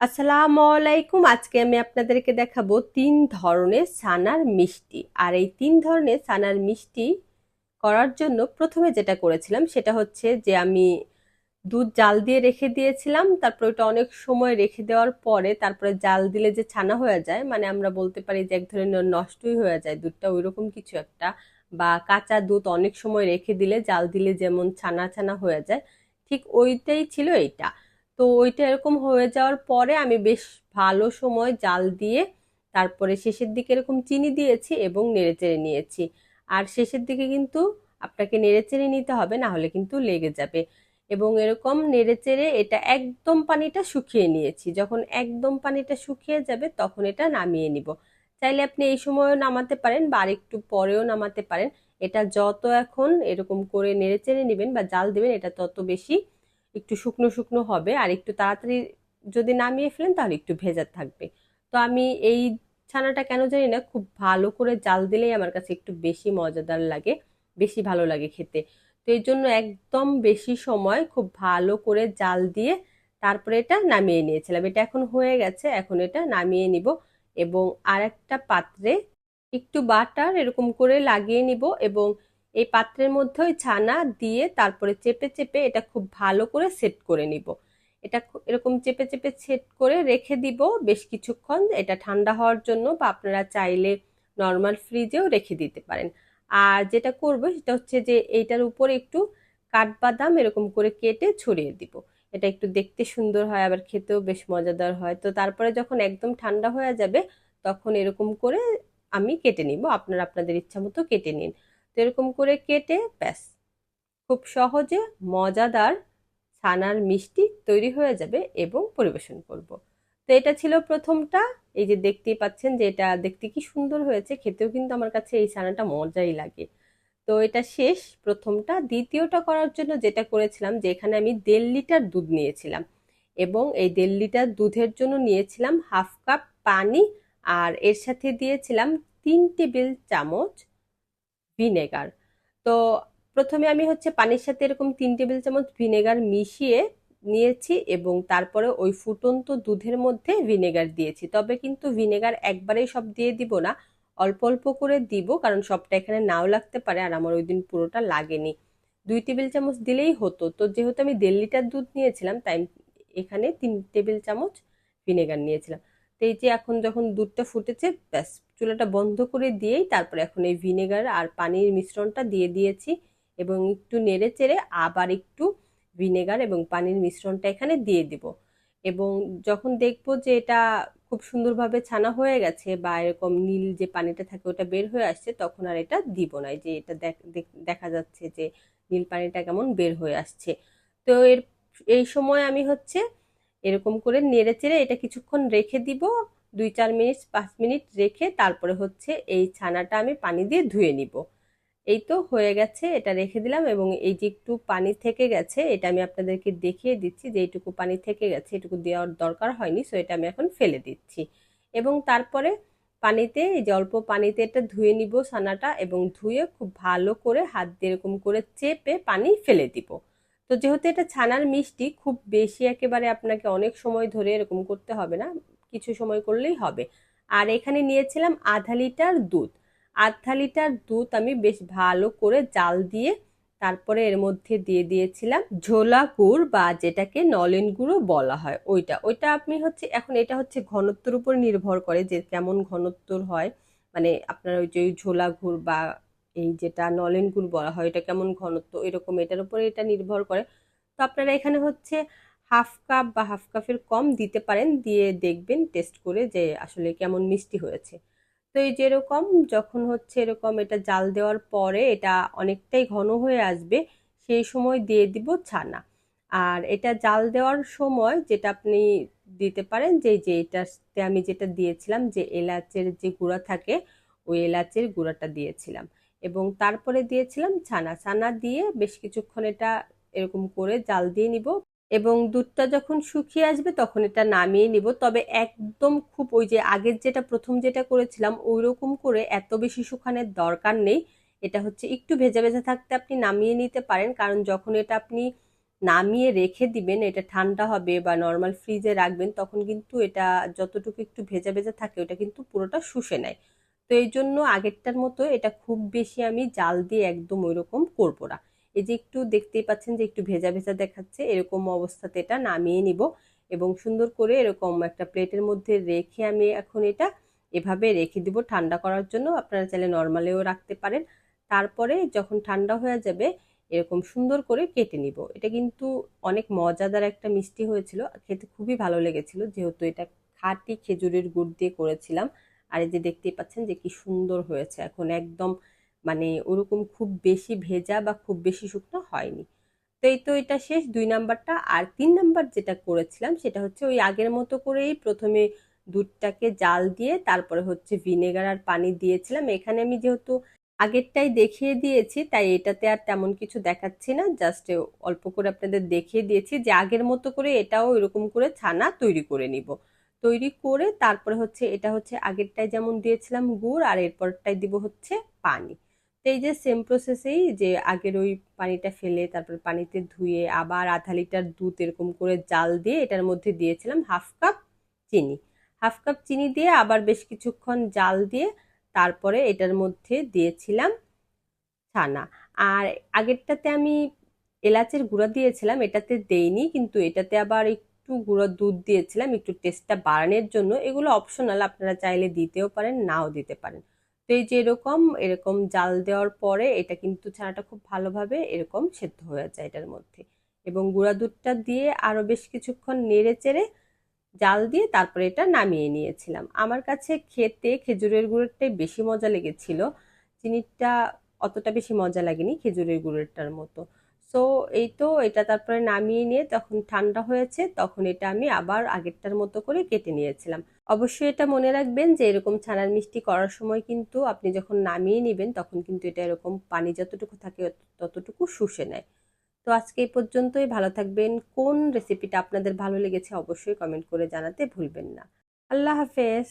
আসসালামু আলাইকুম আজকে আমি আপনাদেরকে দেখাবো তিন ধরনের ছানার মিষ্টি। আর এই তিন ধরনের ছানার মিষ্টি করার জন্য প্রথমে যেটা করেছিলাম সেটা হচ্ছে যে আমি দুধ জাল দিয়ে রেখে দিয়েছিলাম। তারপর ওটা অনেক সময় রেখে দেওয়ার পরে তারপরে জাল দিলে যে ছানা হয়ে যায় মানে আমরা বলতে পারি যে এক ধরনের নষ্টই হয়ে যায়। দুধটা ওইরকম কিছু একটা। বা কাঁচা দুধ অনেক সময় রেখে দিলে জাল দিলে যেমন ছানা ছানা হয়ে যায়, ঠিক ওইটাই ছিল এইটা। তো ওইটা এরকম হয়ে যাওয়ার পরে আমি বেশ ভালো সময় জাল দিয়ে তারপরে শেষের দিকে এরকম চিনি দিয়েছি এবং নেড়েচেড়ে নিয়েছি। আর শেষের দিকে কিন্তু আপনাকে নেড়েচেড়ে নিতে হবে, না হলে কিন্তু লেগে যাবে। এবং এরকম নেড়েচেড়ে এটা একদম পানিটা শুকিয়ে নিয়েছি। যখন একদম পানিটা শুকিয়ে যাবে তখন এটা নামিয়ে নিব। চাইলে আপনি এই সময়ও নামাতে পারেন বা আরেকটু পরেও নামাতে পারেন। এটা যত এখন এরকম করে নেড়েচেড়ে নেবেন বা জাল দেবেন, এটা তত বেশি একটু শুকনো শুকনো হবে আর একটু তাড়াতাড়ি যদি নামিয়ে ফেলেন তাহলে একটু ভেজা থাকবে। তো আমি এই ছানাটা কেন জানি না, খুব ভালো করে জাল দিলেই আমার কাছে একটু বেশি মজাদার লাগে, বেশি ভালো লাগে খেতে। তো এই জন্য একদম বেশি সময় খুব ভালো করে জাল দিয়ে তারপরে এটা নামিয়ে নিয়েছিলাম। এটা এখন হয়ে গেছে, এখন এটা নামিয়ে নিব এবং আর একটা পাত্রে একটু বাটার এরকম করে লাগিয়ে নিব এবং এই পাত্রের মধ্যে ওই ছানা দিয়ে তারপরে চেপে চেপে এটা খুব ভালো করে সেট করে নিব। এটা এরকম চেপে চেপে সেট করে রেখে দিব বেশ কিছুক্ষণ। এটা ঠান্ডা হওয়ার জন্য বা আপনারা চাইলে নর্মাল ফ্রিজেও রেখে দিতে পারেন। আর যেটা করব সেটা হচ্ছে যে এইটার উপরে একটু কাঠবাদাম এরকম করে কেটে ছড়িয়ে দিব। এটা একটু দেখতে সুন্দর হয়, আবার খেতেও বেশ মজাদার হয়। তো তারপরে যখন একদম ঠান্ডা হয়ে যাবে, তখন এরকম করে আমি কেটে নিব। আপনারা আপনাদের ইচ্ছা মতো কেটে নিন। এরকম করে কেটে ব্যাস। খুব সহজে মজাদার ছানার মিষ্টি তৈরি হয়ে যাবে এবং পরিবেশন করব। তো এটা ছিল প্রথমটা। এই যে দেখতেই পাচ্ছেন যে এটা দেখতে কি সুন্দর হয়েছে, খেতেও কিন্তু আমার কাছে এই ছানাটা মজাই লাগে। তো এটা শেষ প্রথমটা। দ্বিতীয়টা করার জন্য যেটা করেছিলাম যে এখানে আমি দেড় লিটার দুধ নিয়েছিলাম এবং এই দেড় লিটার দুধের জন্য নিয়েছিলাম হাফ কাপ পানি আর এর সাথে দিয়েছিলাম তিন টেবিল চামচ ভিনেগার। তো প্রথমে আমি হচ্ছে পানির সাথে এরকম তিন টেবিল চামচ ভিনেগার মিশিয়ে নিয়েছি এবং তারপরে ওই ফুটন্ত দুধের মধ্যে ভিনেগার দিয়েছি। তবে কিন্তু ভিনেগার একবারেই সব দিয়ে দিব না, অল্প অল্প করে দিব কারণ সবটা এখানে নাও লাগতে পারে আর আমার ওই দিন পুরোটা লাগেনি। দুই টেবিল চামচ দিলেই হতো। তো যেহেতু আমি দেড় লিটার দুধ নিয়েছিলাম, তাই এখানে তিন টেবিল চামচ ভিনেগার নিয়েছিলাম। এই যে এখন যখন দুধটা ফুটেছে, ব্যাস, চুলাটা বন্ধ করে দিয়েই তারপরে এখন এই ভিনেগার আর পানির মিশ্রণটা দিয়ে দিয়েছি এবং একটু নেড়ে চেড়ে আবার একটু ভিনেগার এবং পানির মিশ্রণটা এখানে দিয়ে দিব। এবং যখন দেখব যে এটা খুব সুন্দরভাবে ছানা হয়ে গেছে বা এরকম নীল যে পানিটা থাকে ওটা বের হয়ে আসছে, তখন আর এটা দিব না। যে এটা দেখা যাচ্ছে যে নীল পানিটা কেমন বের হয়ে আসছে। তো এর, এই সময় আমি হচ্ছে এরকম করে নেড়ে চেড়ে এটা কিছুক্ষণ রেখে দিব। দুই চার মিনিট, পাঁচ মিনিট রেখে তারপরে হচ্ছে এই ছানাটা আমি পানি দিয়ে ধুয়ে নিব। এই তো হয়ে গেছে, এটা রেখে দিলাম এবং এই যে একটু পানি থেকে গেছে, এটা আমি আপনাদেরকে দেখিয়ে দিচ্ছি যে এইটুকু পানি থেকে গেছে, এটুকু দেওয়ার দরকার হয়নি সো এটা আমি এখন ফেলে দিচ্ছি। এবং তারপরে পানিতে, এই যে অল্প পানিতে এটা ধুয়ে নিব ছানাটা এবং ধুয়ে খুব ভালো করে হাত দিয়ে এরকম করে চেপে পানি ফেলে দিব। তো যেহেতু এটা ছানার মিষ্টি, খুব বেশি একেবারে আপনাকে অনেক সময় ধরে এরকম করতে হবে না, কিছু সময় করলেই হবে। আর এখানে নিয়েছিলাম আধা লিটার দুধ। আধা লিটার দুধ আমি বেশ ভালো করে জাল দিয়ে তারপরে এর মধ্যে দিয়ে দিয়েছিলাম ঝোলা গুড় বা যেটাকে নলেন গুঁড়ো বলা হয় ওইটা। ওইটা আপনি হচ্ছে, এখন এটা হচ্ছে ঘনত্বর উপর নির্ভর করে যে কেমন ঘনত্বর হয়। মানে আপনার ওই যে ঝোলা গুড় বা এই যেটা নলেন গুড় বলা হয়, এটা কেমন ঘনত্ব, এরকম এটার উপরে এটা নির্ভর করে। তো আপনারা এখানে হচ্ছে হাফ কাপ বা হাফ কাপের কম দিতে পারেন, দিয়ে দেখবেন, টেস্ট করে যে আসলে কেমন মিষ্টি হয়েছে। তো এই যেরকম যখন হচ্ছে এরকম এটা জাল দেওয়ার পরে এটা অনেকটাই ঘন হয়ে আসবে, সেই সময় দিয়ে দিব ছানা। আর এটা জাল দেওয়ার সময় যেটা আপনি দিতে পারেন, যে যে এটাতে আমি যেটা দিয়েছিলাম, যে এলাচের যে গুঁড়া থাকে, ওই এলাচের গুঁড়াটা দিয়েছিলাম। এবং তারপরে দিয়েছিলাম ছানা। ছানা দিয়ে বেশ কিছুক্ষণ এটা এরকম করে জাল দিয়ে নিব এবং দুধটা যখন শুকিয়ে আসবে তখন এটা নামিয়ে নিব। তবে একদম খুব ওই যে আগের যেটা প্রথম যেটা করেছিলাম ওই রকম করে এত বেশি শুকানোর দরকার নেই। এটা হচ্ছে একটু ভেজা ভেজা থাকতে আপনি নামিয়ে নিতে পারেন কারণ যখন এটা আপনি নামিয়ে রেখে দিবেন, এটা ঠান্ডা হবে বা নর্মাল ফ্রিজে রাখবেন, তখন কিন্তু এটা যতটুকু একটু ভেজা ভেজা থাকে ওটা কিন্তু পুরোটা শুষে নেয়। তো এই জন্য আগেরটার মতো এটা খুব বেশি আমি জাল দিয়ে একদম ওইরকম করব না। এই যে একটু দেখতেই পাচ্ছেন যে একটু ভেজা ভেজা দেখাচ্ছে, এরকম অবস্থাতে এটা নামিয়ে নিব এবং সুন্দর করে এরকম একটা প্লেটের মধ্যে রেখে আমি এখন এটা এভাবে রেখে দিব ঠান্ডা করার জন্য। আপনারা চাইলে নর্মালেও রাখতে পারেন। তারপরে যখন ঠান্ডা হয়ে যাবে, এরকম সুন্দর করে কেটে নিব। এটা কিন্তু অনেক মজাদার একটা মিষ্টি হয়েছিল, খেতে খুবই ভালো লেগেছিল। যেহেতু এটা খাঁটি খেজুরের গুড় দিয়ে করেছিলাম আর এই যে দেখতেই পাচ্ছেন যে কি সুন্দর হয়েছে। এখন একদম মানে ওরকম খুব বেশি ভেজা বা খুব বেশি শুকনো হয়নি। তো এই তো এটা শেষ, দুই নাম্বারটা। আর তিন নাম্বার যেটা করেছিলাম সেটা হচ্ছে ওই আগের মতো করেই প্রথমে দুধটাকে জাল দিয়ে তারপরে হচ্ছে ভিনেগার আর পানি দিয়েছিলাম। এখানে আমি যেহেতু আগেরটাই দেখিয়ে দিয়েছি, তাই এটাতে আর তেমন কিছু দেখাচ্ছি না। জাস্ট অল্প করে আপনাদের দেখিয়ে দিয়েছি যে আগের মতো করে এটাও এরকম করে ছানা তৈরি করে নিব। তৈরি করে তারপরে হচ্ছে এটা হচ্ছে আগেরটাই যেমন দিয়েছিলাম গুড় আর এরপরটাই দিব হচ্ছে পানি। তো এই যে সেম প্রসেসেই যে আগের ওই পানিটা ফেলে তারপর পানিতে ধুয়ে আবার আধা লিটার দুধ এরকম করে জাল দিয়ে এটার মধ্যে দিয়েছিলাম হাফ কাপ চিনি। হাফ কাপ চিনি দিয়ে আবার বেশ কিছুক্ষণ জাল দিয়ে তারপরে এটার মধ্যে দিয়েছিলাম ছানা। আর আগেরটাতে আমি এলাচের গুঁড়া দিয়েছিলাম, এটাতে দেইনি, কিন্তু এটাতে আবার একটু গুঁড়ো দুধ দিয়েছিলাম, একটু টেস্টটা বাড়ানোর জন্য। এগুলো অপশনাল আপনারা চাইলে দিতেও পারেন, নাও দিতে পারেন। তো এই যে এরকম এরকম জাল দেওয়ার পরে এটা কিন্তু ছানাটা খুব ভালোভাবে এরকম সেদ্ধ হয়ে যায় এটার মধ্যে। এবং গুঁড়া দুধটা দিয়ে আরও বেশ কিছুক্ষণ নেড়ে চেড়ে জাল দিয়ে তারপরে এটা নামিয়ে নিয়েছিলাম। আমার কাছে খেতে খেজুরের গুড়েরটাই বেশি মজা লেগেছিল। চিনিটা অতটা বেশি মজা লাগেনি খেজুরের গুড়েরটার মতো। সো এই তো এটা তারপরে নামিয়ে নিয়ে তখন ঠান্ডা হয়েছে, তখন এটা আমি আবার আগেরটার মতো করে কেটে নিয়েছিলাম। অবশ্যই এটা মনে রাখবেন যে, এরকম ছানার মিষ্টি করার সময় কিন্তু আপনি যখন নামিয়ে নেবেন, তখন কিন্তু এটা এরকম পানি যতটুকু থাকে, ততটুকু শুষে নেয়। তো আজকে এই পর্যন্তই। ভালো থাকবেন। কোন রেসিপিটা আপনাদের ভালো লেগেছে অবশ্যই কমেন্ট করে জানাতে ভুলবেন না। আল্লাহ হাফেজ।